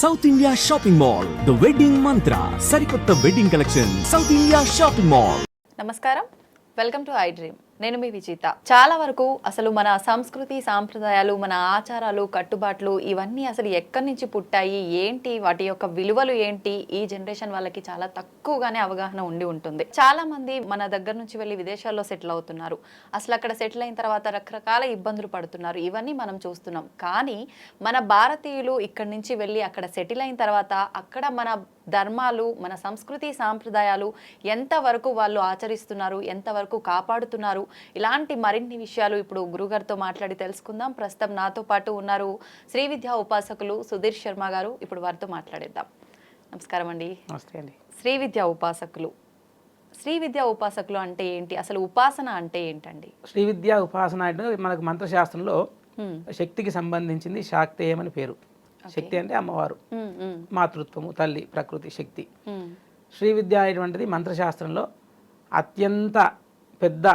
South India shopping mall the wedding Mantra సరికొత్త wedding collection south India shopping mall నమస్కారం. Welcome to I dream నేను మీ విజేత. చాలా వరకు అసలు మన సంస్కృతి సాంప్రదాయాలు మన ఆచారాలు కట్టుబాట్లు ఇవన్నీ అసలు ఎక్కడి నుంచి పుట్టాయి? ఏంటి? వాటి యొక్క విలువలు ఏంటి? ఈ జనరేషన్ వాళ్ళకి చాలా తక్కువగానే అవగాహన ఉండి ఉంటుంది. చాలా మంది మన దగ్గర నుంచి వెళ్ళి విదేశాల్లో సెటిల్ అవుతున్నారు. అసలు అక్కడ సెటిల్ అయిన తర్వాత రకరకాల ఇబ్బందులు పడుతున్నారు. ఇవన్నీ మనం చూస్తున్నాం. కానీ మన భారతీయులు ఇక్కడి నుంచి వెళ్ళి అక్కడ సెటిల్ అయిన తర్వాత అక్కడ మన ధర్మాలు మన సంస్కృతి సాంప్రదాయాలు ఎంతవరకు వాళ్ళు ఆచరిస్తున్నారు ఎంతవరకు కాపాడుతున్నారు ఇలాంటి మరిన్ని విషయాలు ఇప్పుడు గురుగారితో మాట్లాడి తెలుసుకుందాం. ప్రస్తుతం నాతో పాటు ఉన్నారు శ్రీ విద్యా ఉపాసకులు సుధీర్ శర్మ గారు. ఇప్పుడు వారితో మాట్లాడేద్దాం. నమస్కారం అండి. నమస్తే అండి. శ్రీ విద్యా ఉపాసకులు. శ్రీ విద్యా ఉపాసకులు అంటే ఏంటి? అసలు ఉపాసన అంటే ఏంటండి? శ్రీ విద్యా ఉపాసన అంటే మనకు మంత్రశాస్త్రంలో. శక్తికి సంబంధించింది శాక్తేయం అని పేరు. శక్తి అంటే అమ్మవారు. మాతృత్వము తల్లి ప్రకృతి శక్తి. శ్రీ విద్య అనేటువంటిది మంత్రశాస్త్రంలో అత్యంత పెద్ద.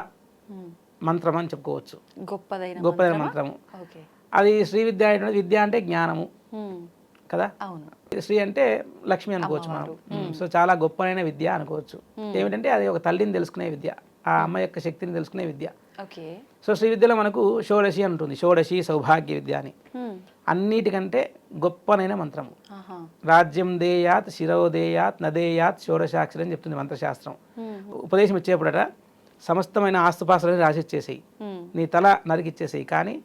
మంత్రం అని చెప్పుకోవచ్చు. గొప్పదైన గొప్పదైన మంత్రమా? అది శ్రీ విద్య అనేటువంటి విద్య అంటే జ్ఞానము. కదా? శ్రీ అంటే లక్ష్మి అనుకోవచ్చు మనం. సో చాలా గొప్పనైన విద్య అనుకోవచ్చు. ఏమిటంటే అది ఒక తల్లిని తెలుసుకునే విద్య. ఆ అమ్మ యొక్క శక్తిని తెలుసుకునే విద్య. ఓకే. సో శ్రీ విద్యలో మనకు షోడశి అని ఉంటుంది షోడశి సౌభాగ్య విద్య అని. అన్నిటికంటే గొప్పనైన మంత్రము. రాజ్యం దేయాత్ శిరోదేయాత్ నదేయాత్ షోడశాక్షరి అని చెప్తుంది మంత్రశాస్త్రం. ఉపదేశం ఇచ్చేప్పుడట సమస్తమైన ఆస్తుపాస్తులని రాసిచ్చేసేయి. నీ తల నరికిచ్చేసేయి. కానీ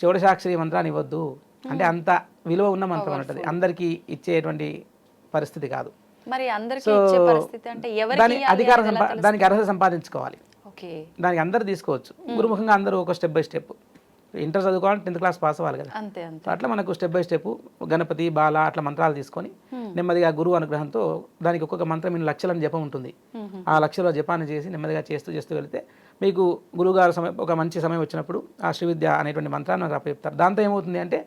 షోడశాక్షరి మంత్రాన్ని ఇవ్వద్దు. అంటే అంత విలువ ఉన్న మంత్రం ఉంటుంది అందరికీ ఇచ్చేటువంటి పరిస్థితి కాదు. మరి అందరికీ సో ఇచ్చే పరిస్థితి అంటే ఎవరికి అధికారం? దానికి అర్హత సంపాదించుకోవాలి. ఓకే. దానికి అందరు తీసుకోవచ్చు. గురుముఖంగా అందరూ ఒక స్టెప్ బై స్టెప్. ఇంటర్ చదువుకోవాలంటే టెన్త్ క్లాస్ పాస్ అవ్వాలి కదా. అంతే అంతే. సో అట్లా మనకు step by step Ganapati Bala అట్లా మంత్రాలు తీసుకొని నెమ్మదిగా గురువు అనుగ్రహంతో దానికి ఒక్కొక్క మంత్రం ఇన్ని లక్షల జపం ఉంటుంది. ఆ లక్షల జపాన్ని చేసి నెమ్మదిగా చేస్తూ చేస్తూ వెళితే మీకు గురువుగారు సమయం ఒక మంచి సమయం వచ్చినప్పుడు ఆ శ్రీవిద్య అనేటువంటి మంత్రాన్ని నాకు అప్పచెప్తారు. దాంతో ఏమవుతుంది అంటే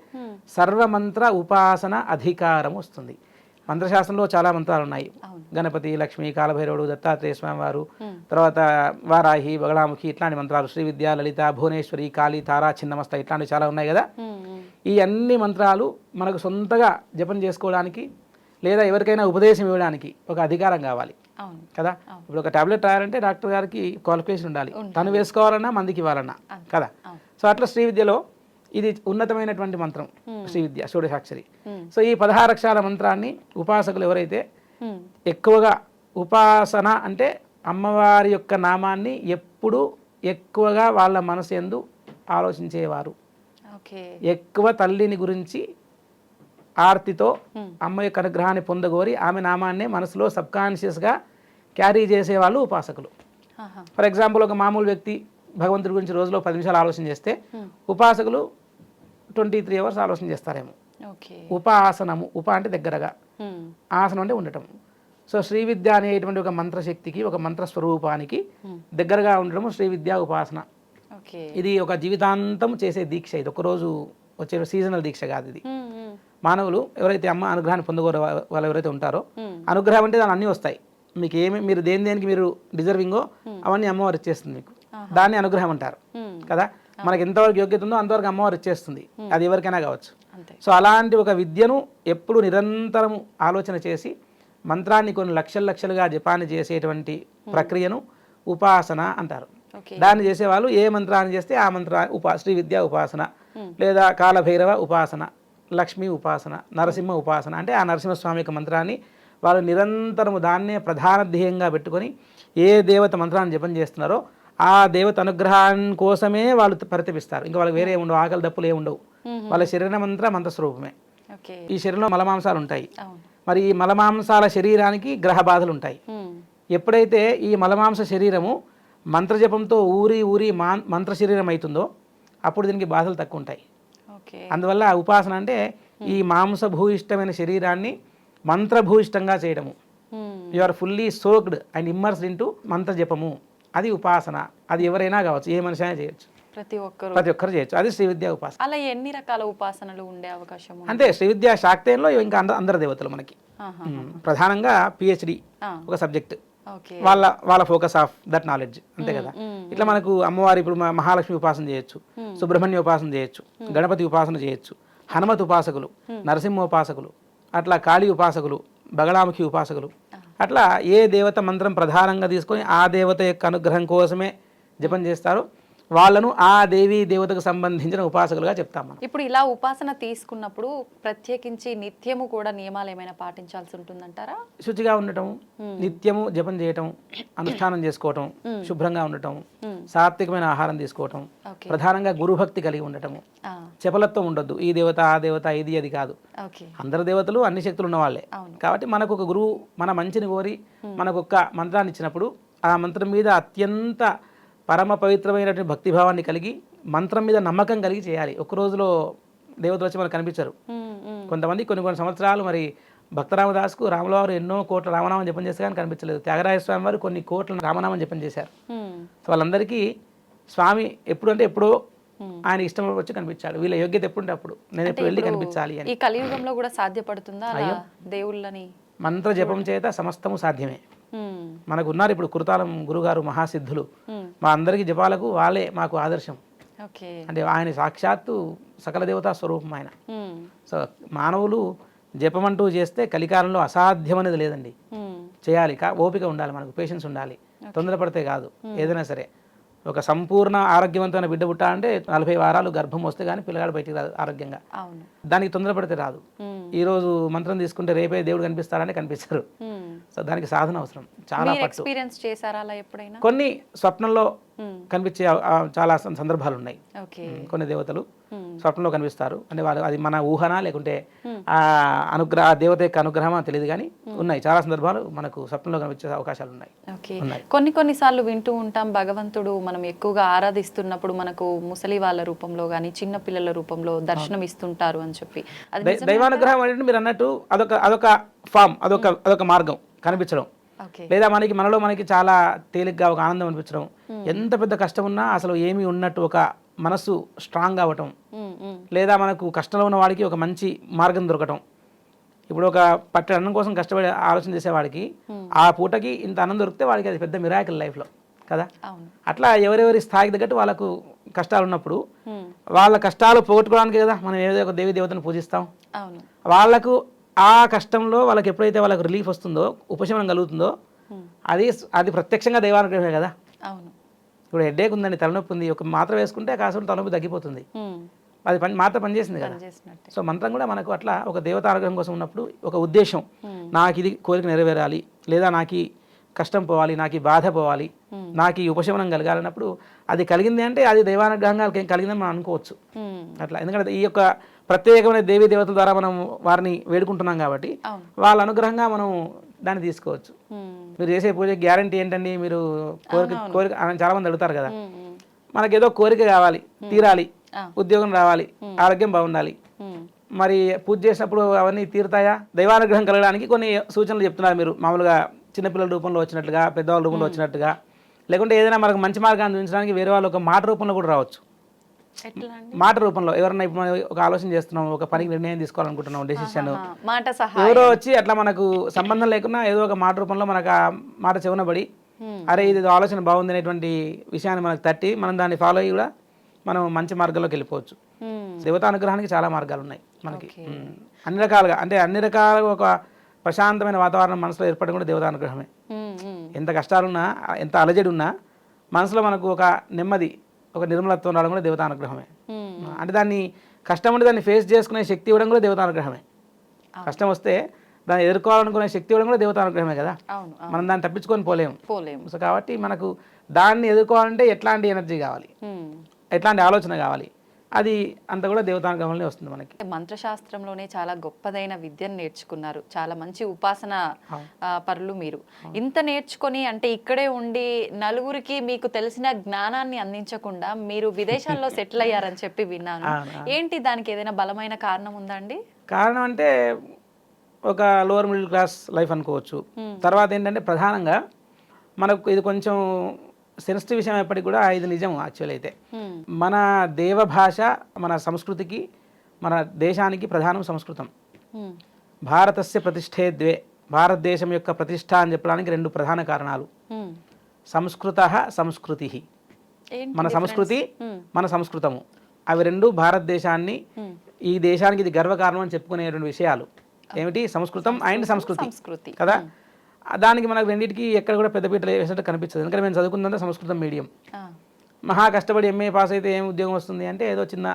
సర్వమంత్ర ఉపాసన అధికారం వస్తుంది. మంత్రశాస్త్రంలో చాలా మంత్రాలు ఉన్నాయి. గణపతి లక్ష్మి కాలభైరవుడు దత్తాత్రేయ స్వామి వారు తర్వాత వారాహి బగళాముఖి ఇట్లాంటి మంత్రాలు శ్రీ విద్య లలిత భువనేశ్వరి కాళీ తారా చిన్నమస్త ఇట్లాంటివి చాలా ఉన్నాయి కదా. ఈ అన్ని మంత్రాలు మనకు సొంతగా జపం చేసుకోవడానికి లేదా ఎవరికైనా ఉపదేశం ఇవ్వడానికి ఒక అధికారం కావాలి. కదా? ఇప్పుడు ఒక టాబ్లెట్ రాయాలంటే డాక్టర్ గారికి క్వాలిఫికేషన్ ఉండాలి. తను వేసుకోవాలన్నా మందికి ఇవ్వాలన్నా. కదా? సో అట్లా శ్రీ విద్యలో ఇది ఉన్నతమైనటువంటి మంత్రం శ్రీ విద్య షోడశాక్షరి సో ఈ పదహారు అక్షరాల మంత్రాన్ని ఉపాసకులు ఎవరైతే. ఎక్కువగా ఉపాసన అంటే అమ్మవారి యొక్క నామాన్ని ఎప్పుడు ఎక్కువగా వాళ్ళ మనసు ఎందు ఆలోచించేవారు. ఎక్కువ తల్లిని గురించి ఆర్తితో అమ్మ యొక్క అనుగ్రహాన్ని పొందగోరి ఆమె నామాన్నే మనసులో సబ్కాన్షియస్గా క్యారీ చేసేవాళ్ళు ఉపాసకులు. ఫర్ ఎగ్జాంపుల్ ఒక మామూలు వ్యక్తి భగవంతుడి గురించి రోజులో పది నిమిషాలు ఆలోచన చేస్తే ఉపాసకులు ట్వంటీ త్రీ అవర్స్ ఆలోచన చేస్తారేమో. ఉపాసనము ఉప అంటే దగ్గరగా. హ్మ్. ఆసనం అంటే ఉండటం. సో శ్రీ విద్య అనేటువంటి ఒక మంత్రశక్తికి ఒక మంత్ర స్వరూపానికి దగ్గరగా ఉండడం శ్రీ విద్యా ఉపాసన. ఇది ఒక జీవితాంతం చేసే దీక్ష. ఇది ఒకరోజు వచ్చే సీజనల్ దీక్ష కాదు ఇది. మానవులు ఎవరైతే అమ్మ అనుగ్రహాన్ని పొందగోరో వా- వాళ్ళు ఎవరైతే ఉంటారో అనుగ్రహం అంటే దాని అన్నీ వస్తాయి. మీకు ఏమి మీరు దేని దేనికి మీరు డిజర్వింగో అవన్నీ అమ్మవారు ఇచ్చేస్తుంది మీకు. దాన్ని అనుగ్రహం అంటారు. కదా? మనకి ఎంతవరకు యోగ్యత ఉందో అంతవరకు అమ్మవారు ఇచ్చేస్తుంది. అది ఎవరికైనా కావచ్చు. సో అలాంటి ఒక విద్యను ఎప్పుడు నిరంతరం ఆలోచన చేసి మంత్రాన్ని కొన్ని లక్షల లక్షలుగా జపాన్ని చేసేటువంటి ప్రక్రియను ఉపాసన అంటారు. దాన్ని చేసేవాళ్ళు ఏ మంత్రాన్ని చేస్తే ఆ మంత్ర ఉపా శ్రీ విద్యా ఉపాసన లేదా కాలభైరవ ఉపాసన లక్ష్మీ ఉపాసన నరసింహ ఉపాసన అంటే ఆ నరసింహస్వామి యొక్క మంత్రాన్ని వాళ్ళు నిరంతరము దాన్నే ప్రధాన ధ్యేయంగా పెట్టుకొని ఏ దేవత మంత్రాన్ని జపం చేస్తున్నారో ఆ దేవత అనుగ్రహం కోసమే వాళ్ళు పరితపిస్తారు. ఇంకా వాళ్ళకి వేరే ఉండవు ఆకలి దప్పులు ఏ ఉండవు. వాళ్ళ శరీర మంత్ర మంత్రస్వరూపమే. ఈ శరీరంలో మలమాంసాలు ఉంటాయి. మరి ఈ మలమాంసాల శరీరానికి గ్రహ బాధలు ఉంటాయి. ఎప్పుడైతే ఈ మలమాంస శరీరము మంత్రజపంతో ఊరి ఊరి మా మంత్ర శరీరం అవుతుందో అప్పుడు దీనికి బాధలు తక్కువ ఉంటాయి. అందువల్ల ఆ ఉపాసన అంటే ఈ మాంసభూయిష్టమైన శరీరాన్ని మంత్రభూయిష్టంగా చేయడము. You are fully soaked and immersed into మంత్రజపము. అది ఉపాసన. అది ఎవరైనా కావచ్చు ఏ మనిషి అయినా చేయొచ్చు. ప్రతి ఒక్కరు. ప్రతి ఒక్కరు చేయొచ్చు. అది శ్రీ విద్యా ఉపాసన. అలా ఎన్ని రకాల ఉపాసనలు ఉండే అవకాశం? అంతే శ్రీ విద్యా శాక్తేయంలో ఇంకా అంద అందరు దేవతలు మనకి. ప్రధానంగా పిహెచ్డి. ఒక సబ్జెక్ట్. వాళ్ళ వాళ్ళ ఫోకస్ ఆఫ్ దట్ నాలెడ్జ్. అంతే కదా? ఇట్లా మనకు అమ్మవారి ఇప్పుడు మహాలక్ష్మి ఉపాసన చేయొచ్చు. సుబ్రహ్మణ్య ఉపాసన చేయొచ్చు. గణపతి ఉపాసన చేయొచ్చు. హనుమత్ ఉపాసకులు నరసింహ ఉపాసకులు అట్లా కాళీ ఉపాసకులు బగళాముఖి ఉపాసకులు అట్లా ఏ దేవత మంత్రం ప్రధానంగా తీసుకొని ఆ దేవత యొక్క అనుగ్రహం కోసమే జపం చేస్తారు. వాళ్ళను ఆ దేవీ దేవతకు సంబంధించిన ఉపాసకులుగా చెప్తాం మనం. ఇప్పుడు ఇలా ఉపాసన తీసుకున్నప్పుడు ప్రత్యేకించి నిత్యము కూడా నియమాలు ఏమైనా పాటించాల్సి ఉంటుందంటారా? శుచిగా ఉండటం నిత్యము జపం చేయటం అనుష్ఠానం చేసుకోవటం శుభ్రంగా ఉండటం సాత్వికమైన ఆహారం తీసుకోవటం ప్రధానంగా గురుభక్తి కలిగి ఉండటము. చపలత్వం ఉండొద్దు. ఈ దేవత ఆ దేవత ఇది అది కాదు. అందరు దేవతలు అన్ని శక్తులు ఉన్న వాళ్ళే అవును. కాబట్టి మనకు ఒక గురువు మన మంచిని కోరి మనకు ఒక మంత్రాన్ని ఇచ్చినప్పుడు ఆ మంత్రం మీద అత్యంత పరమ పవిత్రమైనటువంటి భక్తిభావాన్ని కలిగి మంత్రం మీద నమ్మకం కలిగి చేయాలి. ఒక రోజులో దేవతలు వచ్చి మనకు కనిపించరు. కొంతమంది కొన్ని కొన్ని సంవత్సరాలు మరి భక్తరామదాస్కు రాములవారు ఎన్నో కోట్ల రామనామం జపం చేస్తే కానీ కనిపించలేదు. త్యాగరాజ స్వామి వారు కొన్ని కోట్ల రామనామం జపం చేశారు. సో వాళ్ళందరికీ స్వామి ఎప్పుడు అంటే ఎప్పుడో ఆయన ఇష్టం వచ్చి కనిపించాడు. వీళ్ళ యోగ్యత ఎప్పుడుంటే అప్పుడు. నేను ఎప్పుడు వెళ్ళి కనిపించాలి అని. ఈ కలియుగంలో కూడా సాధ్యపడుతుందా దేవుళ్ళని? మంత్ర జపం చేత సమస్తము సాధ్యమే. మనకు ఉన్నారు ఇప్పుడు కురుతాలం గురుగారు మహాసిద్ధులు. ఉమ్, మా అందరికి జపాలకు వాళ్ళే మాకు ఆదర్శం. అంటే ఆయన సాక్షాత్తు సకల దేవతా స్వరూపం ఆయన. ఉమ్, సో మానవులు జపం అంటూ చేస్తే కలికాలంలో అసాధ్యం అనేది లేదండి చేయాలి కా ఓపిక ఉండాలి మనకు పేషెన్స్ ఉండాలి. తొందరపడితే కాదు. ఏదైనా సరే. ఒక సంపూర్ణ ఆరోగ్యవంతమైన బిడ్డ పుట్టాలంటే నలభై వారాలు గర్భం వస్తే కానీ పిల్లగాడు బయటికి రాదు ఆరోగ్యంగా. దానికి తొందరపడితే రాదు. ఉమ్, ఈరోజు మంత్రం తీసుకుంటే రేపే దేవుడు కనిపిస్తారని కనిపిస్తారు. సో దానికి సాధన అవసరం. చాలా ఎక్స్పీరియన్స్ చేశారా ఎప్పుడైనా? కొన్ని స్వప్నంలో కనిపించే ఆ- ఆ చాలా సందర్భాలు ఉన్నాయి ఓకే కొన్ని దేవతలు ఉమ్, స్వప్నంలో కనిపిస్తారు. అంటే వాళ్ళు అది మన ఊహనా లేకుంటే Hmm. ఆ అనుగ్రహ దేవత యొక్క అనుగ్రహమా తెలియదు కానీ ఉన్నాయి. చాలా సందర్భాలు మనకు స్వప్నంలో కనిపించే అవకాశాలు ఉన్నాయి. కొన్ని కొన్ని సార్లు వింటూ ఉంటాం భగవంతుడు మనం ఎక్కువగా ఆరాధిస్తున్నప్పుడు మనకు ముసలి వాళ్ళ రూపంలో కానీ చిన్న పిల్లల రూపంలో దర్శనం ఇస్తుంటారు అని చెప్పి. దైవానుగ్రహం అంటే మీరు అన్నట్టు అదొక అదొక ఫామ్ అదొక అదొక మార్గం కనిపించడం. లేదా మనకి మనలో మనకి చాలా తేలిగ్గా ఒక ఆనందం అనిపించడం. ఎంత పెద్ద కష్టం ఉన్నా అసలు ఏమీ ఉన్నట్టు ఒక మనసు స్ట్రాంగ్ అవ్వటం. ఉమ్, ఉమ్, లేదా మనకు కష్టంలో ఉన్న వాడికి ఒక మంచి మార్గం దొరకటం. ఇప్పుడు ఒక పట్టె అన్నం కోసం కష్టపడి ఆలోచన చేసేవాడికి ఆ పూటకి ఇంత అన్నం దొరికితే వాడికి అది పెద్ద మిరాకిల్ లైఫ్లో కదా? అట్లా ఎవరెవరి స్థాయికి తగ్గట్టు వాళ్ళకు కష్టాలు ఉన్నప్పుడు వాళ్ళ కష్టాలు పోగొట్టుకోవడానికి కదా మనం ఏదో ఒక దేవి దేవతను పూజిస్తాం. వాళ్ళకు ఆ కష్టంలో వాళ్ళకి ఎప్పుడైతే వాళ్ళకు రిలీఫ్ వస్తుందో ఉపశమనం కలుగుతుందో అది అది ప్రత్యక్షంగా దైవానుగ్రహమే కదా? అవును. ఇప్పుడు హెడ్ఏక్ ఉందండి తలనొప్పి ఉంది ఒక మాత్ర వేసుకుంటే కాసేపు తలనొప్పి తగ్గిపోతుంది. అది పని మాత్ర పనిచేసింది కదా? సో మంత్రం కూడా మనకు అట్లా ఒక దేవతా అనుగ్రహం కోసం ఉన్నప్పుడు ఒక ఉద్దేశం. నాకు ఇది కోరిక నెరవేరాలి లేదా నాకు కష్టం పోవాలి నాకు బాధ పోవాలి నాకు ఈ ఉపశమనం కలగాలన్నప్పుడు అది కలిగింది అంటే అది దైవానుగ్రహంగా కలిగిందని మనం అనుకోవచ్చు. అట్లా. ఎందుకంటే ఈ యొక్క ప్రత్యేకమైన దేవీ దేవతల ద్వారా మనం వారిని వేడుకుంటున్నాం కాబట్టి వాళ్ళ అనుగ్రహంగా మనం దాన్ని తీసుకోవచ్చు. మీరు చేసే పూజ గ్యారంటీ ఏంటండి? మీరు కోరిక కోరిక చాలా మంది అడుగుతారు కదా. మనకి ఏదో కోరిక కావాలి తీరాలి. ఉద్యోగం రావాలి ఆరోగ్యం బాగుండాలి. మరి పూజ చేసినప్పుడు అవన్నీ తీరుతాయా? దైవానుగ్రహం కలగడానికి కొన్ని సూచనలు చెప్తున్నారు మీరు. మామూలుగా చిన్నపిల్లల రూపంలో వచ్చినట్టుగా పెద్దవాళ్ళ రూపంలో వచ్చినట్టుగా. లేకుంటే ఏదైనా మనకు మంచి మార్గాన్ని చూపించడానికి వేరే వాళ్ళు ఒక మాట రూపంలో కూడా రావచ్చు. మాట రూపంలో ఎవరన్నా ఇప్పుడు మనం ఒక ఆలోచన చేస్తున్నాం ఒక పనికి నిర్ణయం తీసుకోవాలనుకుంటున్నాం డెసిషన్ మాట ఎవరో వచ్చి అట్లా మనకు సంబంధం లేకున్నా ఏదో ఒక మాట రూపంలో మనకు ఆ మాట చెవున పడి Hmm. అరే ఇది ఆలోచన బాగుంది అనేటువంటి విషయాన్ని మనకు తట్టి మనం దాన్ని ఫాలో అయ్యి కూడా మనం మంచి మార్గంలోకి వెళ్ళిపోవచ్చు. దేవతా అనుగ్రహానికి చాలా మార్గాలు ఉన్నాయి మనకి. అన్ని రకాలుగా అంటే అన్ని రకాలుగా ఒక ప్రశాంతమైన వాతావరణం మనసులో ఏర్పడడం కూడా దేవతా అనుగ్రహమే. ఎంత కష్టాలున్నా ఎంత అలజడి ఉన్నా మనసులో మనకు ఒక నెమ్మది ఒక నిర్మలత్వం రావడం కూడా దేవతా అనుగ్రహమే ఉమ్, అంటే దాన్ని కష్టం ఉంటే దాన్ని ఫేస్ చేసుకునే శక్తి ఇవ్వడం కూడా దేవతా అనుగ్రహమే కష్టం వస్తే దాన్ని ఎదుర్కోవాలనుకునే శక్తి ఇవ్వడం కూడా దేవతా అనుగ్రహమే కదా. మనం దాన్ని తప్పించుకొని పోలేము. పోలేము. సో కాబట్టి మనకు దాన్ని ఎదుర్కోవాలంటే ఎట్లాంటి ఎనర్జీ కావాలి. ఎట్లాంటి ఆలోచన కావాలి? అది అంత కూడా దేవతానుగ్రహంలోనే వస్తుంది మనకి. మంత్రశాస్త్రంలోనే చాలా గొప్పదైన విద్యను నేర్చుకున్నారు. చాలా మంచి ఉపాసన పరులు మీరు. ఇంత నేర్చుకొని అంటే ఇక్కడే ఉండి నలుగురికి మీకు తెలిసిన జ్ఞానాన్ని అందించకుండా మీరు విదేశాల్లో సెటిల్ అయ్యారని చెప్పి విన్నాను. ఏంటి దానికి ఏదైనా బలమైన కారణం ఉందా అండి? కారణం అంటే ఒక లోవర్ మిడిల్ క్లాస్ లైఫ్ అనుకోవచ్చు. తర్వాత ఏంటంటే ప్రధానంగా మనకు ఇది కొంచెం సెన్సిటివ్ విషయం ఎప్పటికి కూడా ఇది నిజం యాక్చువల్ అయితే. మన దేవ భాష మన సంస్కృతికి మన దేశానికి ప్రధానం సంస్కృతం. భారతస్య ప్రతిష్ఠే ద్వే భారతదేశం యొక్క ప్రతిష్ట అని చెప్పడానికి రెండు ప్రధాన కారణాలు. సంస్కృత సంస్కృతి. మన సంస్కృతి మన సంస్కృతము. అవి రెండు భారతదేశాన్ని ఈ దేశానికి ఇది గర్వకారణం అని చెప్పుకునేటువంటి విషయాలు. ఏమిటి? సంస్కృతం అండ్ సంస్కృతి. కదా? దానికి మనకు రెండింటికి ఎక్కడ కూడా పెద్దపీట వేసినట్టు కనిపించదు. ఎందుకంటే మేము చదువుకుందంతా సంస్కృతం మీడియం. మహా కష్టపడి ఎంఏ పాస్ అయితే ఏం ఉద్యోగం వస్తుంది అంటే ఏదో చిన్న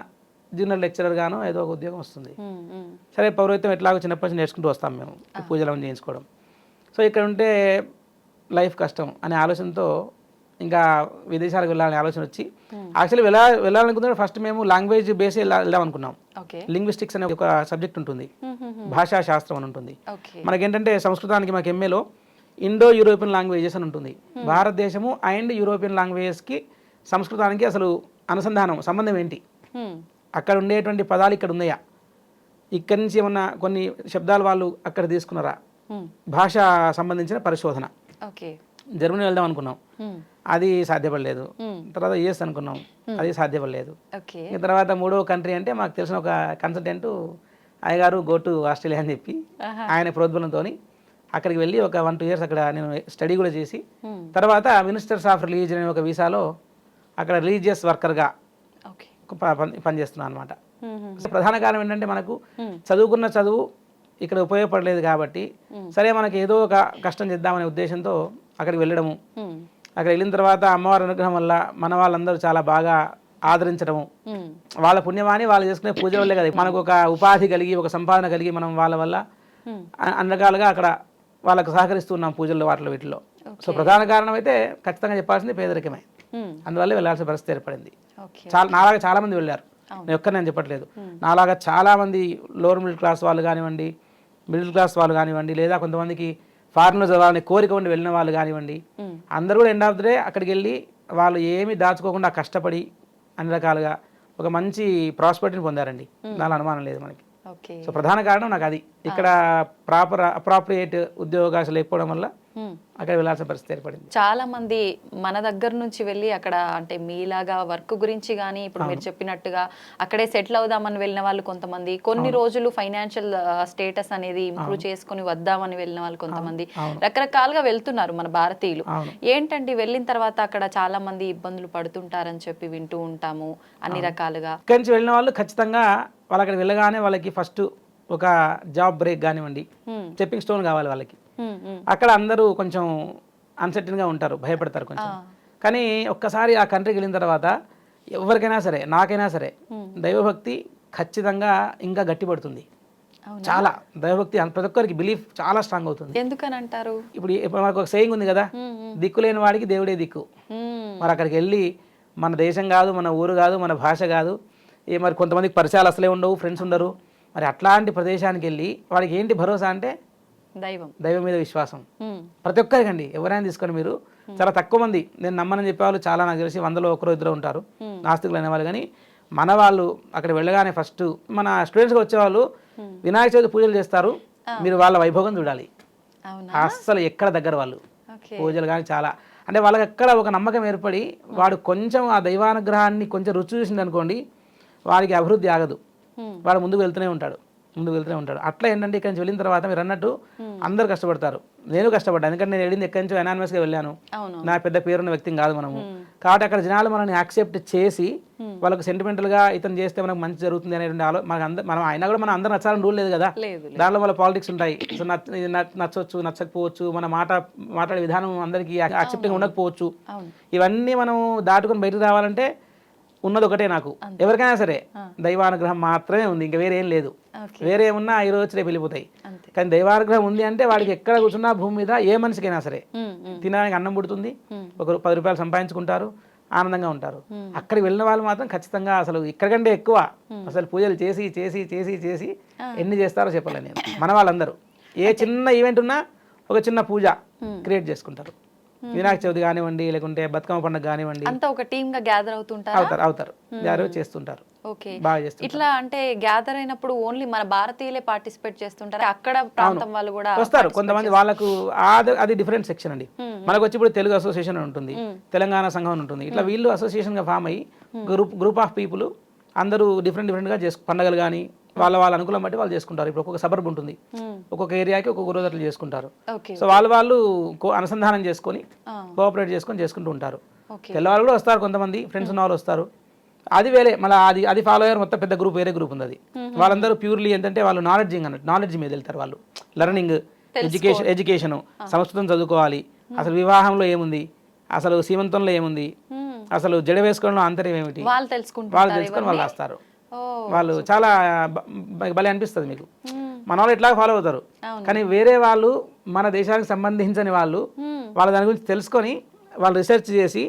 జూనియర్ లెక్చరర్ గానో ఏదో ఒక ఉద్యోగం వస్తుంది. సరే పౌరహిత్యం ఎట్లాగో చిన్నప్పటి నుంచి నేర్చుకుంటూ వస్తాం మేము పూజలు చేయించుకోవడం. సో ఇక్కడ ఉంటే లైఫ్ కష్టం అనే ఆలోచనతో ఇంకా విదేశాలకు వెళ్ళాలనే ఆలోచన వచ్చి యాక్చువల్లీ వెళ్ళా వెళ్ళాలనుకుంటే ఫస్ట్ మేము లాంగ్వేజ్ బేస్ వెళ్దాం అనుకున్నాం. లింగ్విస్టిక్స్ అనే ఒక సబ్జెక్ట్ ఉంటుంది. భాషా శాస్త్రం అని ఉంటుంది. మనకేంటంటే సంస్కృతానికి మాకు ఎంఏలో ఇండో యూరోపియన్ లాంగ్వేజెస్ అని ఉంటుంది. భారతదేశము అండ్ యూరోపియన్ లాంగ్వేజెస్కి సంస్కృతానికి అసలు అనుసంధానం సంబంధం ఏంటి? ఉమ్, అక్కడ ఉండేటువంటి పదాలు ఇక్కడ ఉన్నాయా? ఇక్కడి నుంచి ఏమన్నా కొన్ని శబ్దాలు వాళ్ళు అక్కడ తీసుకున్నారా? ఉమ్, భాష సంబంధించిన పరిశోధన. జర్మనీ వెళ్దాం అనుకున్నాం. అది సాధ్యపడలేదు. తర్వాత యుఎస్ అనుకున్నాం. అది సాధ్యపడలేదు. తర్వాత మూడో కంట్రీ అంటే మాకు తెలిసిన ఒక కన్సల్టెంట్ అయ్యగారు గో టు ఆస్ట్రేలియా అని చెప్పి. ఆయన ప్రోద్బలంతో అక్కడికి వెళ్ళి ఒక వన్ టూ ఇయర్స్ అక్కడ నేను స్టడీ కూడా చేసి ఉమ్, తర్వాత మినిస్టర్స్ ఆఫ్ రిలీజియన్ అనే ఒక వీసాలో అక్కడ రిలీజియస్ వర్కర్గా పనిచేస్తున్నాను అనమాట ప్రధాన కారణం ఏంటంటే మనకు Hmm. చదువుకున్న చదువు ఇక్కడ ఉపయోగపడలేదు కాబట్టి Hmm. సరే మనకి ఏదో ఒక కష్టం చేద్దామనే ఉద్దేశంతో అక్కడికి వెళ్ళడము. అక్కడ వెళ్ళిన తర్వాత అమ్మవారి అనుగ్రహం వల్ల మన వాళ్ళందరూ చాలా బాగా ఆదరించడము. వాళ్ళ పుణ్యమాని వాళ్ళు చేసుకునే పూజ వల్లే కదా. మనకు ఒక ఉపాధి కలిగి ఒక సంపాదన కలిగి మనం వాళ్ళ వల్ల అన్ని రకాలుగా అక్కడ వాళ్ళకు సహకరిస్తున్నాం పూజల్లో వాటిలో వీటిలో. సో ప్రధాన కారణం అయితే ఖచ్చితంగా చెప్పాల్సింది పేదరికమే. అందువల్ల వెళ్ళాల్సిన పరిస్థితి ఏర్పడింది. చాలా నాలాగా చాలా మంది వెళ్ళారు. నేను ఒక్కరిని నేను చెప్పట్లేదు. నాలాగా చాలా మంది లోవర్ మిడిల్ క్లాస్ వాళ్ళు కానివ్వండి మిడిల్ క్లాస్ వాళ్ళు కానివ్వండి లేదా కొంతమందికి ఫారిన్లో చదవాలని కోరిక ఉండి వెళ్ళిన వాళ్ళు కానివ్వండి అందరూ కూడా ఎండ్ ఆఫ్ ద డే అక్కడికి వెళ్ళి వాళ్ళు ఏమీ దాచుకోకుండా కష్టపడి అన్ని రకాలుగా ఒక మంచి ప్రాస్పరిటీని పొందారండి. దాని అనుమానం లేదు మనకి. సో ప్రధాన కారణం నాకు అది ఇక్కడ ప్రాపర్ అప్రాప్రియేట్ ఉద్యోగాలు లేకపోవడం వల్ల. అక్కడ వెళ్ళాల్సిన పరిస్థితి ఏర్పడింది. చాలా మంది మన దగ్గర నుంచి వెళ్ళి అక్కడ అంటే మీలాగా వర్క్ గురించి కానీ ఇప్పుడు మీరు చెప్పినట్టుగా అక్కడే సెటిల్ అవుదామని వెళ్ళిన వాళ్ళు కొంతమంది కొన్ని రోజులు ఫైనాన్షియల్ స్టేటస్ అనేది ఇంప్రూవ్ చేసుకొని వద్దామని వెళ్ళిన వాళ్ళు కొంతమంది. రకరకాలుగా వెళ్తున్నారు మన భారతీయులు. ఏంటంటే వెళ్ళిన తర్వాత అక్కడ చాలా మంది ఇబ్బందులు పడుతుంటారని చెప్పి వింటూ ఉంటాము అన్ని రకాలుగా. ఇక్కడి నుంచి వెళ్ళిన వాళ్ళు ఖచ్చితంగా వాళ్ళు అక్కడ వెళ్ళగానే వాళ్ళకి ఫస్ట్ ఒక జాబ్ బ్రేక్ కానివ్వండి. స్టెప్పింగ్ స్టోన్ కావాలి వాళ్ళకి. అక్కడ అందరూ కొంచెం అన్సర్టన్గా ఉంటారు భయపడతారు కొంచెం. కానీ ఒక్కసారి ఆ కంట్రీకి వెళ్ళిన తర్వాత ఎవరికైనా సరే నాకైనా సరే దైవభక్తి ఖచ్చితంగా ఇంకా గట్టిపడుతుంది? చాలా. దైవభక్తి ప్రతి ఒక్కరికి బిలీఫ్ చాలా స్ట్రాంగ్ అవుతుంది. ఎందుకని అంటారు? ఇప్పుడు ఇప్పుడు మనకు ఒక సేయింగ్ ఉంది కదా. దిక్కు లేని వాడికి దేవుడే దిక్కు. మరి అక్కడికి వెళ్ళి మన దేశం కాదు మన ఊరు కాదు మన భాష కాదు ఏ మరి కొంతమందికి పరిచయాలు అసలే ఉండవు ఫ్రెండ్స్ ఉండరు. మరి అట్లాంటి ప్రదేశానికి వెళ్ళి వాడికి ఏంటి భరోసా అంటే దైవం. దైవం మీద విశ్వాసం. ప్రతి ఒక్కరికండి. ఎవరైనా తీసుకొని మీరు చాలా తక్కువ మంది నేను నమ్మనని చెప్పేవాళ్ళు చాలా నాకు తెలిసి వందలో ఒకరు ఇద్దరు ఉంటారు. నాస్తికులు అనేవాళ్ళు కానీ మన వాళ్ళు అక్కడ వెళ్ళగానే ఫస్ట్ మన స్టూడెంట్స్కి వచ్చేవాళ్ళు వినాయక చవితి పూజలు చేస్తారు. మీరు వాళ్ళ వైభోగం చూడాలి. అస్సలు ఎక్కడ దగ్గర వాళ్ళు. పూజలు కానీ చాలా. అంటే వాళ్ళకి ఎక్కడ ఒక నమ్మకం ఏర్పడి వాడు కొంచెం ఆ దైవానుగ్రహాన్ని కొంచెం రుచి చూసింది అనుకోండి వాడికి అభివృద్ధి ఆగదు. వాడు ముందుకు వెళ్తూనే ఉంటాడు. ముందుకు వెళ్తూనే ఉంటాడు. అట్లా ఏంటంటే ఇక్కడి నుంచి వెళ్ళిన తర్వాత మీరు అన్నట్టు అందరు కష్టపడతారు. నేను కష్టపడ్డాను ఎందుకంటే నేను వెళ్ళింది ఎక్కడి నుంచో anonymous గా వెళ్ళాను నా పెద్ద పేరున్న వ్యక్తిని కాదు మనము. కాబట్టి అక్కడ జనాలు మనల్ని యాక్సెప్ట్ చేసి వాళ్ళకి sentimental గా ఇతను చేస్తే మనకు మంచి జరుగుతుంది అనేటువంటి ఆలో మనకు అందరం మనం అయినా కూడా మనం అందరం నచ్చాలని రూల్ లేదు కదా. దాంట్లో వాళ్ళ పాలిటిక్స్ ఉంటాయి. సో నచ్చ ఇది నచ్చ- నచ్చొచ్చు నచ్చకపోవచ్చు మన మాట మాట్లాడే విధానం అందరికీ యాక్సెప్టింగ్ ఉండకపోవచ్చు. ఇవన్నీ మనం దాటుకొని బయటకు రావాలంటే ఉన్నది ఒకటే నాకు ఎవరికైనా సరే దైవానుగ్రహం మాత్రమే ఉంది ఇంకా వేరే ఏం లేదు వేరే ఏమున్నా ఈ రోజు రేపు వెళ్ళిపోతాయి. కానీ దైవానుగ్రహం ఉంది అంటే వాడికి ఎక్కడ కూర్చున్నా భూమి మీద ఏ మనిషికైనా సరే. తినడానికి అన్నం పుడుతుంది. ఒక పది రూపాయలు సంపాదించుకుంటారు ఆనందంగా ఉంటారు. అక్కడికి వెళ్ళిన వాళ్ళు మాత్రం ఖచ్చితంగా అసలు ఇక్కడికంటే ఎక్కువ అసలు పూజలు చేసి చేసి చేసి చేసి ఎన్ని చేస్తారో చెప్పలేను నేను. మన వాళ్ళందరూ. ఏ చిన్న ఈవెంట్ ఉన్నా ఒక చిన్న పూజ క్రియేట్ చేసుకుంటారు. వినాయక చవితి కానివ్వండి లేకుంటే బతుకమ్మ పండుగ కానివ్వండి. అంతా ఒక టీమ్గా గ్యాదర్ అవుతుంటారా? అవుతారు అవుతారు. జారు చేస్తుంటారు. ఓకే. బాగా చేస్తుంటారు. ఇట్లా అంటే గ్యాదర్ అయినప్పుడు ఓన్లీ మన భారతీయులే పార్టిసిపేట్ చేస్తుంటారు? అక్కడ ప్రాంతం వాళ్ళు కూడా వస్తారు. కొంతమంది వాళ్ళకు అది డిఫరెంట్ సెక్షన్ అండి. మనకు వచ్చి ఇప్పుడు తెలుగు అసోసియేషన్ ఉంటుంది తెలంగాణ సంఘం ఉంటుంది. ఇట్లా వీళ్ళు అసోసియేషన్గా ఫామ్ అయ్యి గ్రూప్ గ్రూప్ ఆఫ్ పీపుల్ అందరూ డిఫరెంట్ డిఫరెంట్గా చేసు పండగలు కానీ వాళ్ళ వాళ్ళ అనుకూలం బట్టి వాళ్ళు చేసుకుంటారు. ఇప్పుడు ఒక్కొక్క సబర్బ్ ఉంటుంది. ఒక్కొక్క ఏరియాకి ఒక్కొక్క రోజు అట్లా చేసుకుంటారు సో వాళ్ళు వాళ్ళు అనుసంధానం చేసుకొని కోఆపరేట్ చేసుకొని చేసుకుంటూ ఉంటారు. తెల్లవాళ్ళు కూడా వస్తారు కొంతమంది ఫ్రెండ్స్ ఉన్న వాళ్ళు వస్తారు. అది వేరే మళ్ళీ అది అది ఫాలో అయ్యారు మొత్తం పెద్ద గ్రూప్ వేరే గ్రూప్ ఉంది అది వాళ్ళందరూ ప్యూర్లీ ఏంటంటే వాళ్ళు నాలెడ్జింగ్ అన్నట్టు నాలెడ్జ్ మీద వెళ్తారు వాళ్ళు. లెర్నింగ్ ఎడ్యుకేషన్ ఎడ్యుకేషన్ సంస్కృతం చదువుకోవాలి. అసలు వివాహంలో ఏముంది? అసలు సీమంతంలో ఏముంది. అసలు జడ వేసుకోవడంలో ఆంతర్యం ఏమిటి? వాళ్ళు వాళ్ళు తెలుసుకుంటారు తెలుసుకొని వాళ్ళు వస్తారు ఓ వాళ్ళు చాలా భలే అనిపిస్తుంది మీకు. మన వాళ్ళు ఎట్లా ఫాలో అవుతారు. కానీ వేరే వాళ్ళు మన దేశానికి సంబంధించని వాళ్ళు. వాళ్ళ దాని గురించి తెలుసుకొని వాళ్ళు రీసెర్చ్ చేసి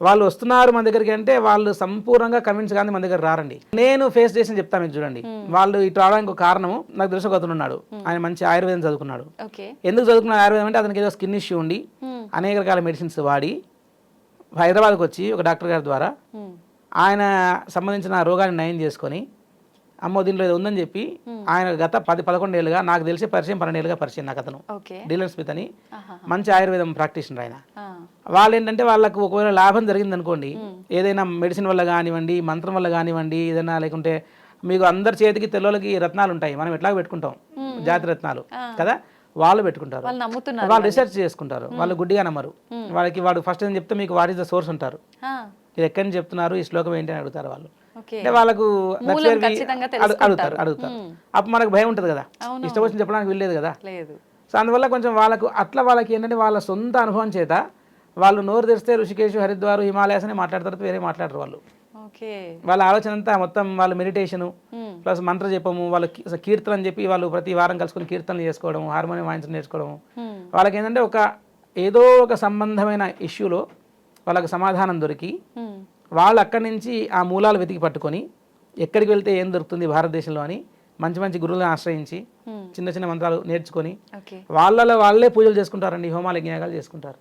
వాళ్ళు వస్తున్నారు మన దగ్గరికి అంటే వాళ్ళు సంపూర్ణంగా కన్విన్స్ కానీ మన దగ్గర రారండి నేను ఫేస్ చేసి చెప్తాను మీకు చూడండి వాళ్ళు ఇటు రావడానికి ఒక కారణము నాకు తెలిసిన ఒక అతను ఉన్నాడు ఆయన మంచి ఆయుర్వేదం చదువుకున్నాడు ఎందుకు చదువుకున్న ఆయుర్వేదం అంటే అతనికి ఏదో స్కిన్ ఇష్యూ ఉండి. అనేక రకాల మెడిసిన్స్ వాడి హైదరాబాద్కి వచ్చి ఒక డాక్టర్ గారి ద్వారా. ఆయన సంబంధించిన రోగాన్ని నయం చేసుకొని అమ్మో దీంట్లో ఏదో ఉందని చెప్పి ఆయన గత పది పదకొండు ఏళ్ళుగా నాకు తెలిసి పరిచయం పన్నెండు ఏళ్ళుగా పరిచయం నాకు అతను. డీలర్ స్మిత్ అని. మంచి ఆయుర్వేదం ప్రాక్టీషనర్ ఆయన. వాళ్ళు ఏంటంటే వాళ్ళకు ఒకవేళ లాభం జరిగింది అనుకోండి ఏదైనా మెడిసిన్ వల్ల కానివ్వండి మంత్రం వల్ల కానివ్వండి ఏదైనా లేకుంటే మీకు అందరి చేతికి తెల్లలకి రత్నాలు ఉంటాయి. మనం ఎట్లా పెట్టుకుంటాం. జాతి రత్నాలు. కదా? వాళ్ళు పెట్టుకుంటారు. వాళ్ళు రీసెర్చ్ చేసుకుంటారు. వాళ్ళు గుడ్డిగా నమ్మరు. వాళ్ళకి వాడు ఫస్ట్ ఏం చెప్తే మీకు వాట్ ఇస్ ద సోర్స్ ఉంటారు. ఇది ఎక్కడి నుంచి చెప్తున్నారు? ఈ శ్లోకం ఏంటి అని అడుగుతారు వాళ్ళు. అంటే వాళ్ళకు అడుగుతారు అడుగుతారు. అప్పుడు మనకు భయం ఉంటుంది కదా. ఇష్టం వచ్చిన చెప్పడానికి వీల్లేదు కదా. సో అందువల్ల కొంచెం వాళ్ళకు అట్లా వాళ్ళకి ఏంటంటే వాళ్ళ సొంత అనుభవం చేత వాళ్ళు నోరు తెరిస్తే ఋషికేశ్ హరిద్వార్ హిమాలయాస్ అని మాట్లాడతారు వేరే మాట్లాడరు వాళ్ళు. వాళ్ళ ఆలోచన అంతా మొత్తం వాళ్ళ మెడిటేషను. ప్లస్ మంత్ర జపము వాళ్ళు కీర్తన అని చెప్పి వాళ్ళు ప్రతి వారం కలుసుకొని కీర్తనలు చేసుకోవడం హార్మోనియం వాయించడం నేర్చుకోవడం. వాళ్ళకి ఏంటంటే ఒక ఏదో ఒక సంబంధమైన ఇష్యూలో వాళ్ళకి సమాధానం దొరికి. వాళ్ళు అక్కడి నుంచి ఆ మూలాలు వెతికి పట్టుకొని ఎక్కడికి వెళ్తే ఏం దొరుకుతుంది భారతదేశంలో అని మంచి మంచి గురువులను ఆశ్రయించి. చిన్న చిన్న మంత్రాలు నేర్చుకొని వాళ్ళలో వాళ్ళే పూజలు చేసుకుంటారండి హోమాలు యజ్ఞాగాలు చేసుకుంటారు.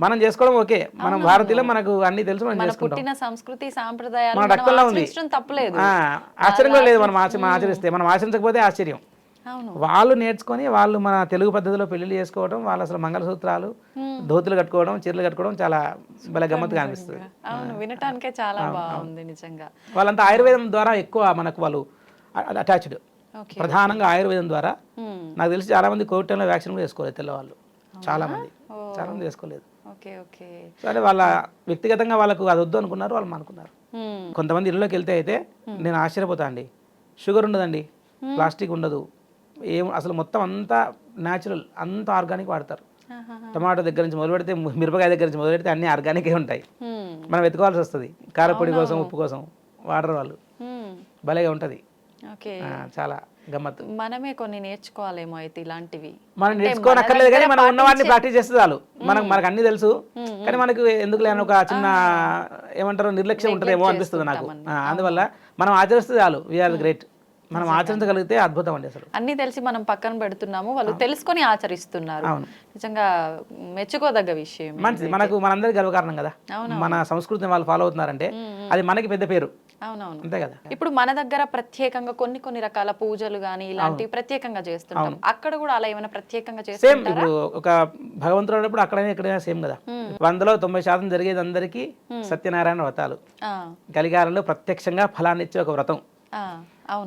మనం చేసుకోవడం ఓకే మనం భారతీయులు మనకు అన్ని తెలుసు మనం చేసుకుంటాం సంస్కృతి సాంప్రదాయాలు మన రక్తంలో ఉంది. తప్పలేదు ఆశ్చర్యం కూడా లేదు మనం ఆచ- మనం ఆచరిస్తే మనం ఆచరించకపోతే ఆశ్చర్యం వాళ్ళు నేర్చుకొని వాళ్ళు మన తెలుగు పద్ధతిలో పెళ్ళిళ్ళు చేసుకోవడం వాళ్ళు అసలు మంగళసూత్రాలు ధోతులు కట్టుకోవడం చీరలు కట్టుకోవడం చాలా భలే గమ్మత్తుగా అనిపిస్తుంది. వినటానికే చాలా బాగుంది నిజంగా. వాళ్ళంతా ఆయుర్వేదం ద్వారా ఎక్కువ మనకు వాళ్ళు అటాచ్డ్. ప్రధానంగా ఆయుర్వేదం ద్వారా. నాకు తెలిసి చాలా మంది కోవిడ్ టైంలో వ్యాక్సిన్ కూడా వేసుకోలేదు తెల్లవాళ్ళు. చాలా మంది. చాలా మంది వేసుకోలేదు ఓకే ఓకే. సరే వాళ్ళ వ్యక్తిగతంగా వాళ్ళకు అది వద్దు అనుకున్నారు వాళ్ళు అనుకున్నారు. కొంతమంది ఇళ్ళలోకి వెళ్తే అయితే నేను ఆశ్చర్యపోతా అండి. షుగర్ ఉండదండి. ప్లాస్టిక్ ఉండదు. ఏం అసలు మొత్తం అంతా న్యాచురల్ అంతా ఆర్గానిక్ వాడతారు. టమాటో దగ్గర నుంచి మొదలు పెడితే మిరపకాయ దగ్గర నుంచి మొదలు పెడితే అన్ని ఆర్గానికే ఉంటాయి. మనం వెతుకోవాల్సి వస్తుంది. కారపొడి కోసం ఉప్పు కోసం వాడరు వాళ్ళు. భలేగా ఉంటుంది. చాలా గమ్మత్తు. మనమే కొన్ని నేర్చుకోవాలేమో అయితే ఇలాంటివి. మనం నేర్చుకోనక్కర్లేదు కానీ మనం ఉన్న వాటిని ప్రాక్టీస్ చేస్తే చాలు. మనకు మనకు అన్ని తెలుసు. కానీ మనకు ఎందుకు లేని ఒక చిన్న ఏమంటారు నిర్లక్ష్యం ఉంటుందేమో అనిపిస్తుంది నాకు. అందువల్ల మనం ఆచరిస్తే చాలు. వీఆర్ గ్రేట్ మనం ఆచరించగలిగితే అద్భుతం అండి అసలు. అన్ని తెలిసి మనం పక్కన పెడుతున్నాము వాళ్ళు తెలుసుకొని ఆచరిస్తున్నారు. నిజంగా మెచ్చుకోదగ్గ విషయం మంచిది. మనకు మనందరికి గర్వకారణం కదా. మన సంస్కృతిని వాళ్ళు ఫాలో అవుతున్నారంటే అది మనకి పెద్ద పేరు. అవునవును. అంతే కదా. ఇప్పుడు మన దగ్గర ప్రత్యేకంగా కొన్ని కొన్ని రకాల పూజలు గాని ఇలాంటివి ప్రత్యేకంగా చేస్తుంటాం. అక్కడ కూడా అలా ఏమైనా ప్రత్యేకంగా సేమ్ చేస్తుంటారా? ఇప్పుడు ఒక భగవంతుడు అన్నప్పుడు అక్కడైనా ఎక్కడైనా సేమ్ కదా. వందలో తొంభై శాతం జరిగేది అందరికీ సత్యనారాయణ వ్రతాలు. ఆ, కలికాలంలో ప్రత్యక్షంగా ఫలాన్ని ఇచ్చే ఒక వ్రతం.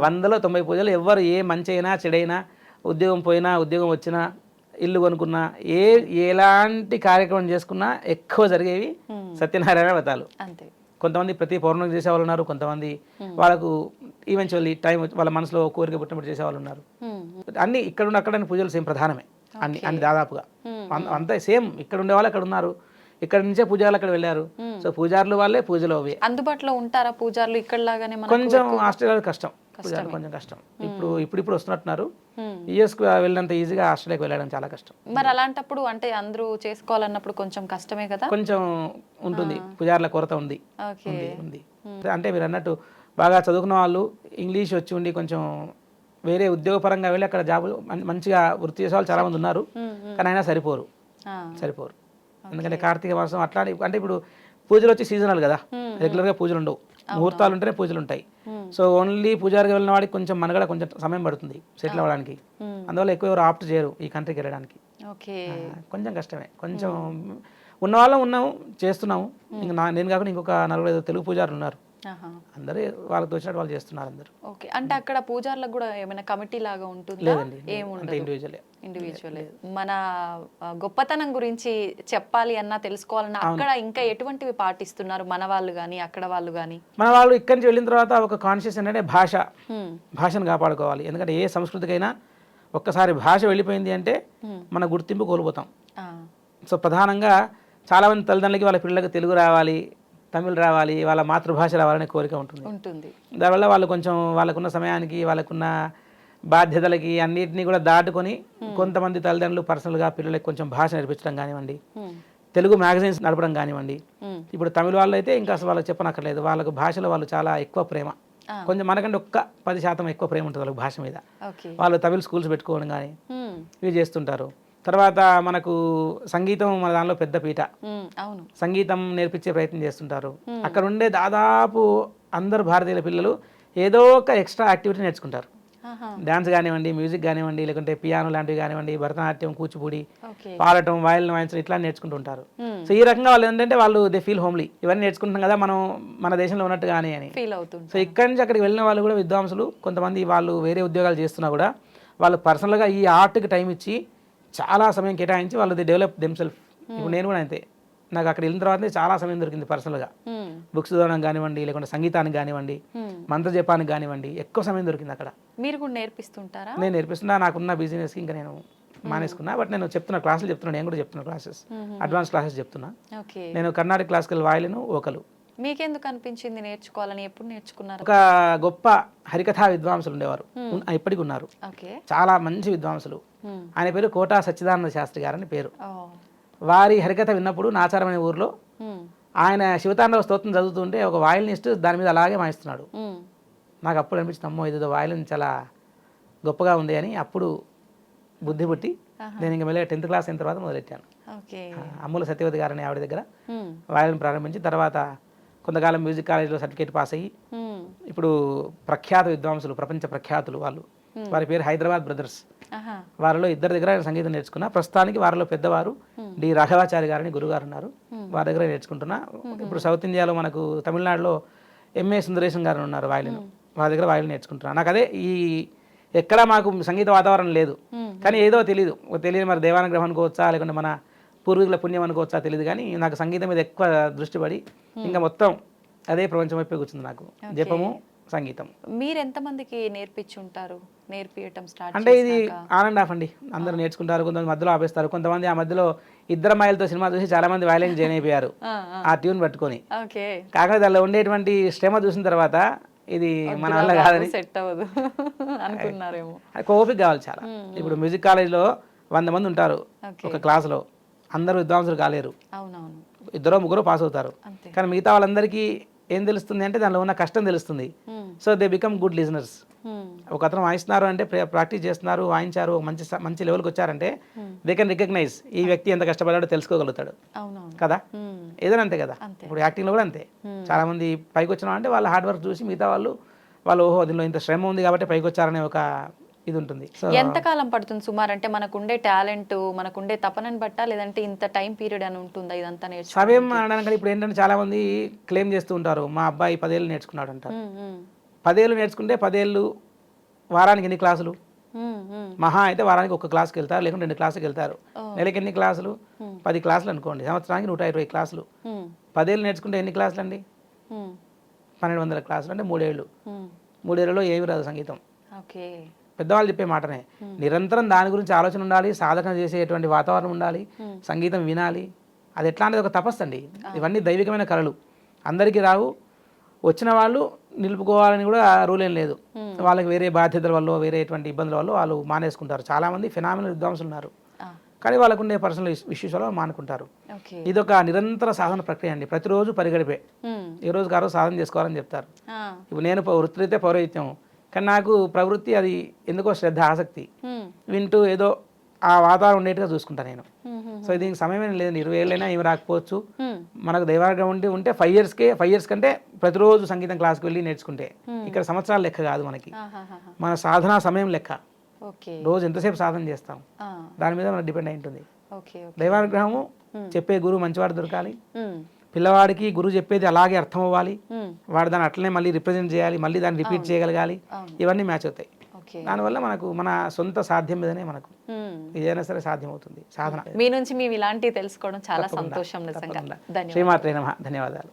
వందలో తొంభై పూజలు ఎవ్వరు ఏ మంచి అయినా చెడైనా ఉద్యోగం పోయినా ఉద్యోగం వచ్చినా ఇల్లు కొనుక్కున్నా ఏ ఎలాంటి కార్యక్రమం చేసుకున్నా ఎక్కువ జరిగేవి సత్యనారాయణ వ్రతాలు. కొంతమంది ప్రతి పౌర్ణమి చేసే వాళ్ళు ఉన్నారు కొంతమంది వాళ్ళకు ఈవెన్చువల్లీ టైం వాళ్ళ మనసులో కోరిక పుట్టినప్పుడు చేసే వాళ్ళు ఉన్నారు అన్ని ఇక్కడ ఉన్న అక్కడ పూజలు సేమ్ ప్రధానమే. అన్ని అన్ని దాదాపుగా. అంతా సేమ్ ఇక్కడ ఉండే వాళ్ళు అక్కడ ఉన్నారు. ఇక్కడ నుంచే పూజారులు అక్కడ వెళ్ళారు. సో పూజారులు వాళ్ళే పూజలు అవి. అందుబాటులో ఉంటారా పూజారులు ఇక్కడ లాగానే కొంచెం ఆస్ట్రేలియాలో కష్టం. కొంచెం కష్టం. ఇప్పుడు ఇప్పుడు ఇప్పుడు వస్తున్నట్టున్నారు. యుఎస్కి వెళ్ళినంత ఈజీగా ఆస్ట్రేలియాకి వెళ్ళడం చాలా కష్టం. మరి అలాంటప్పుడు అంటే అందరూ చేసుకోవాలన్నప్పుడు కొంచెం కష్టమే కదా? కొంచెం ఉంటుంది. పూజారుల కొరత ఉంది. ఓకే. ఉంది అంటే మీరు అన్నట్టు బాగా చదువుకున్న వాళ్ళు ఇంగ్లీష్ వచ్చి ఉండి కొంచెం వేరే ఉద్యోగపరంగా వెళ్ళి అక్కడ జాబులు మంచిగా వృత్తి చేసే వాళ్ళు చాలా మంది ఉన్నారు కానీ అయినా సరిపోరు. సరిపోరు. ఎందుకంటే కార్తీక మాసం అట్లా అంటే ఇప్పుడు పూజలు వచ్చి సీజనల్ కదా. రెగ్యులర్గా పూజలు ఉండవు ముహూర్తాలు ఉంటేనే పూజలు ఉంటాయి సో ఓన్లీ పూజారికి వెళ్ళిన వాడికి కొంచెం మనగడ కొంచెం సమయం పడుతుంది సెటిల్ అవ్వడానికి. అందువల్ల ఎక్కువ ఎవరు ఆప్ట్ చేయరు ఈ కంట్రీకి వెళ్ళడానికి. కొంచెం కష్టమే. కొంచెం ఉన్న వాళ్ళం ఉన్నాము చేస్తున్నాము ఇంకా నేను కాకుండా ఇంకొక నలుగురు ఐదు తెలుగు పూజారులు ఉన్నారు. అందరూ వాళ్ళకి తోచినట్టు వాళ్ళు చేస్తున్నారు అందరూ. ఓకే. అంటే అక్కడ పూజార్లకు కూడా ఏమైనా కమిటీ లాగా ఉంటుందా? లేదండి అంటే ఏముండదు ఇండివిజువలే ఇండివిజువల్ మన గొప్పతనం గురించి చెప్పాలి అన్నా తెలుసుకోవాలన్నా అక్కడ ఇంకా ఎటువంటివి పాటిస్తున్నారు? మన వాళ్ళు కానీ అక్కడ వాళ్ళు కానీ మన వాళ్ళు ఇక్కడి నుంచి వెళ్ళిన తర్వాత ఒక కాన్షియస్ ఏంటంటే భాష. భాషను కాపాడుకోవాలి. ఎందుకంటే ఏ సంస్కృతికైనా ఒక్కసారి భాష వెళ్ళిపోయింది అంటే మన గుర్తింపు కోల్పోతాం. సో ప్రధానంగా చాలామంది తల్లిదండ్రులకి వాళ్ళ పిల్లలకు తెలుగు రావాలి. తమిళ్ రావాలి వాళ్ళ మాతృభాష రావాలనే కోరిక ఉంటుంది. ఉంటుంది. దానివల్ల వాళ్ళు కొంచెం వాళ్ళకున్న సమయానికి వాళ్ళకున్న బాధ్యతలకి అన్నిటినీ కూడా దాటుకొని కొంతమంది తల్లిదండ్రులు పర్సనల్గా పిల్లలకి కొంచెం భాష నేర్పించడం కానివ్వండి. తెలుగు మ్యాగజైన్స్ నడపడం కానివ్వండి. ఇప్పుడు తమిళ వాళ్ళు అయితే ఇంకా అసలు వాళ్ళకి చెప్పనక్కర్లేదు. వాళ్ళకు భాషలో వాళ్ళు చాలా ఎక్కువ ప్రేమ. కొంచెం మనకంటే ఒక్క పది శాతం ఎక్కువ ప్రేమ ఉంటుంది వాళ్ళకి భాష మీద. వాళ్ళు తమిళ స్కూల్స్ పెట్టుకోవడం కానీ ఇవి చేస్తుంటారు. తర్వాత మనకు సంగీతం మన దానిలో పెద్ద పీట. అవును. సంగీతం నేర్పించే ప్రయత్నం చేస్తుంటారు. అక్కడ ఉండే దాదాపు అందరు భారతీయుల పిల్లలు ఏదో ఒక ఎక్స్ట్రా యాక్టివిటీ నేర్చుకుంటారు. ఆహా. డ్యాన్స్ కానివ్వండి మ్యూజిక్ కానివ్వండి లేకుంటే పియానో లాంటివి కానివ్వండి భరతనాట్యం కూచిపూడి పాడటం వయలిన్ వాయించడం ఇట్లా నేర్చుకుంటూ ఉంటారు. Hmm. సో ఈ రకంగా వాళ్ళు ఏంటంటే వాళ్ళు దే ఫీల్ హోమ్లీ. ఇవన్నీ నేర్చుకుంటున్నాం కదా మనం మన దేశంలో ఉన్నట్టుగానే అని. ఫీల్ అవుతుంది సో ఇక్కడి నుంచి అక్కడికి వెళ్ళిన వాళ్ళు కూడా విద్వాంసులు కొంతమంది వాళ్ళు వేరే ఉద్యోగాలు చేస్తున్నా కూడా వాళ్ళు పర్సనల్గా ఈ ఆర్ట్కి టైం ఇచ్చి చాలా సమయం కేటాయించి వాళ్ళు ది డెవలప్ దెమ్సెల్ఫ్ ఇప్పుడు నేను కూడా అంతే. నాకు అక్కడ వెళ్ళిన తర్వాత చాలా సమయం దొరికింది పర్సనల్గా Hmm. బుక్స్ చదవడం కానివ్వండి లేకుంటే సంగీతానికి కానివ్వండి Hmm. మంత్ర జపానికి కానివ్వండి ఎక్కువ సమయం దొరికింది అక్కడ. మీరు కూడా నేర్పిస్తుంటారా? నేను నేర్పిస్తున్నా నాకున్న బిజినెస్కి ఇంకా నేను మానేసుకున్నా బట్ నేను చెప్తున్న క్లాసులు చెప్తున్నా నేను కూడా చెప్తున్నా క్లాసెస్ అడ్వాన్స్ క్లాసెస్ చెప్తున్నా. నేను కర్ణాటక క్లాసికల్ వాయిలను ఓకలు మీకెందుకు అనిపించింది నేర్చుకోవాలని? ఎప్పుడు నేర్చుకున్నారు? ఒక గొప్ప హరికథా విద్వాంసులు ఉండేవారు. ఇప్పటికి ఉన్నారు. చాలా మంచి విద్వాంసులు. ఆయన పేరు కోటా సచ్చిదానంద శాస్త్రి గారని పేరు. వారి హరికథ విన్నప్పుడు నాచారం అనే ఊర్లో. ఆయన శివతాండవ స్తోత్రం చదువుతుంటే ఒక వాయిలినిస్ట్ దాని మీద అలాగే వాయిస్తున్నాడు Hmm. నాకు అప్పుడు అనిపించింది అమ్మో ఇది వాయిలిన్ చాలా గొప్పగా ఉంది అని అప్పుడు బుద్ధి పుట్టి నేను ఇంక మెల్లగా టెన్త్ క్లాస్ అయిన తర్వాత మొదలెట్టాను. అమ్ముల సత్యవతి గారని ఆవిడ దగ్గర. వాయిలిన్ ప్రారంభించి తర్వాత కొంతకాలం మ్యూజిక్ కాలేజీలో సర్టిఫికేట్ పాస్ అయ్యి. ఇప్పుడు ప్రఖ్యాత విద్వాంసులు ప్రపంచ ప్రఖ్యాతులు వాళ్ళు. వారి పేరు హైదరాబాద్ బ్రదర్స్. వారిలో ఇద్దరి దగ్గర సంగీతం నేర్చుకున్నా. ప్రస్తుతానికి వారిలో పెద్దవారు డి రాఘవాచారి గారని గురుగారు ఉన్నారు. వారి దగ్గర నేర్చుకుంటున్నా. ఇప్పుడు సౌత్ ఇండియాలో మనకు తమిళనాడులో ఎంఏ సుందరేశన్ గారు ఉన్నారు వాయిలిన్. వారి దగ్గర వాయిలిన్ నేర్చుకుంటున్నా. నాకు అదే ఈ ఎక్కడ మాకు సంగీత వాతావరణం లేదు. కానీ ఏదో తెలియదు. తెలియదు మరి దేవానుగ్రహం అనుకోవచ్చా? లేకుంటే మన పూర్వీకుల పుణ్యం అనుకోవచ్చా తెలియదు కానీ నాకు సంగీతం మీద ఎక్కువ దృష్టి పడి ఇంకా మొత్తం అదే ప్రపంచం వైపు కూర్చుంది నాకు. జపము సంగీతం. మీరు ఎంతమందికి నేర్పించుంటారు నేర్పియటం స్టార్ట్ అంటే ఇది ఆన్ అండ్ ఆఫ్ అండి. అందరూ నేర్చుకుంటారు కొంతమంది మధ్యలో ఆపేస్తారు. కొంతమంది ఆ మధ్యలో ఇద్దరు మైలతో సినిమా చూసి చాలా మంది వైలెన్స్ జాయిన్ అయిపోయారు ఆ ట్యూన్ పట్టుకొని. కాకపోతే దానిలో ఉండేటువంటి శ్రమ చూసిన తర్వాత ఇది మన వల్ల కాదని సెట్ అవ్వదు. అనుకున్నారేమో. ఓపిక కావాలి చాలా. ఇప్పుడు మ్యూజిక్ కాలేజ్లో వంద మంది ఉంటారు ఒక క్లాస్లో అందరూ విద్వాంసులు కాలేరు. ఇద్దరో ముగ్గురు పాస్ అవుతారు. కానీ మిగతా వాళ్ళందరికీ ఏం తెలుస్తుంది అంటే దానిలో ఉన్న కష్టం తెలుస్తుంది. So they become good listeners. ఒక అతను వాయిస్తున్నారు అంటే ప్రా- ప్రాక్టీస్ చేస్తున్నారు వాయించారు మంచి మంచి లెవెల్కి వచ్చారంటే దే కెన్ రికగ్నైజ్ ఈ వ్యక్తి ఎంత కష్టపడ్డాడో తెలుసుకోగలుగుతాడు. కదా. ఏదైనా అంతే కదా. ఇప్పుడు యాక్టింగ్లో కూడా అంతే. చాలా మంది పైకి వచ్చిన అంటే వాళ్ళ హార్డ్ వర్క్ చూసి మిగతా వాళ్ళు వాళ్ళు ఓహో దీనిలో ఇంత శ్రమ ఉంది కాబట్టి పైకి వచ్చారనే ఒక ఇది ఉంటుంది సో ఎంత కాలం పడుతుంది సుమారు? అంటే మనకుండే టాలెంట్ మనకుండే తపనని బట్టా? లేదంటే ఇంత టైం పీరియడ్ అని ఉంటుందా ఇదంతా నేర్చుకో సమయం అనడానికి ఇప్పుడు ఏంటంటే చాలా మంది క్లెయిమ్ చేస్తూ ఉంటారు. మా అబ్బాయి పదేళ్ళు నేర్చుకున్నాడు అంటారు. పదేళ్ళు నేర్చుకుంటే పదేళ్ళు వారానికి ఎన్ని క్లాసులు. మహా అయితే వారానికి ఒక క్లాస్కి వెళ్తారు లేకుంటే రెండు క్లాసుకి వెళ్తారు. నెలకి ఎన్ని క్లాసులు? పది క్లాసులు అనుకోండి. సంవత్సరానికి నూట ఇరవై క్లాసులు. పదేళ్ళు నేర్చుకుంటే ఎన్ని క్లాసులు అండి. పన్నెండు వందల క్లాసులు అంటే మూడేళ్ళు. మూడేళ్ళలో ఏమి రాదు సంగీతం. ఓకే. పెద్దవాళ్ళు చెప్పే మాటనే. నిరంతరం దాని గురించి ఆలోచన ఉండాలి సాధన చేసేటువంటి వాతావరణం ఉండాలి సంగీతం వినాలి. అది ఎట్లా అనేది ఒక తపస్సు అండి. ఇవన్నీ దైవికమైన కళలు. అందరికీ రావు. వచ్చిన వాళ్ళు నిలుపుకోవాలని కూడా రూల్ ఏం లేదు. వాళ్ళకి వేరే బాధ్యతల వల్ల వేరే ఎటువంటి ఇబ్బందుల వల్ల వాళ్ళు మానేసుకుంటారు. చాలామంది ఫినామినల్ విద్వాంసులు ఉన్నారు. కానీ వాళ్ళకు ఉండే పర్సనల్ ఇష్యూస్ వల్ల మానుకుంటారు. ఇది ఒక నిరంతర సాధన ప్రక్రియ అండి. ప్రతిరోజు పరిగడిపే. ఈ రోజు సాధన చేసుకోవాలని చెప్తారు. ఇప్పుడు నేను వృత్తిరీత్యా పౌరహిత్యం కానీ నాకు ప్రవృత్తి అది ఎందుకో శ్రద్ధ ఆసక్తి. వింటూ ఏదో ఆ వాతావరణం ఉండేట్టుగా చూసుకుంటాను నేను. సో దీనికి సమయం లేదు ఇరవై ఏళ్ళైనా ఏమి రాకపోవచ్చు. మనకు దైవాగ్రహం ఉండి ఉంటే ఫైవ్ ఇయర్స్కే ఫైవ్ ఇయర్స్ కంటే ప్రతిరోజు సంగీతం క్లాస్కి వెళ్ళి నేర్చుకుంటే ఇక్కడ సంవత్సరాల లెక్క కాదు మనకి. మన సాధనా సమయం లెక్క రోజు ఎంతసేపు సాధన చేస్తాం. దాని మీద మనకు డిపెండ్ అయి ఉంటుంది దైవానుగ్రహము చెప్పే గురువు మంచివాడు దొరకాలి. పిల్లవాడికి గురువు చెప్పేది అలాగే అర్థం అవ్వాలి. వాడు దాన్ని అట్లనే మళ్ళీ రిప్రజెంట్ చేయాలి మళ్ళీ దాన్ని రిపీట్ చేయగలగాలి. ఇవన్నీ మ్యాచ్ అవుతాయి. దానివల్ల మనకు మన సొంత సాధ్యం మీదనే మనకు. ఏదైనా సరే సాధ్యమవుతుంది. సాధన. మీ నుంచి మేము ఇలాంటివి తెలుసుకోవడం చాలా సంతోషం శ్రీమాత్రే నమ. ధన్యవాదాలు.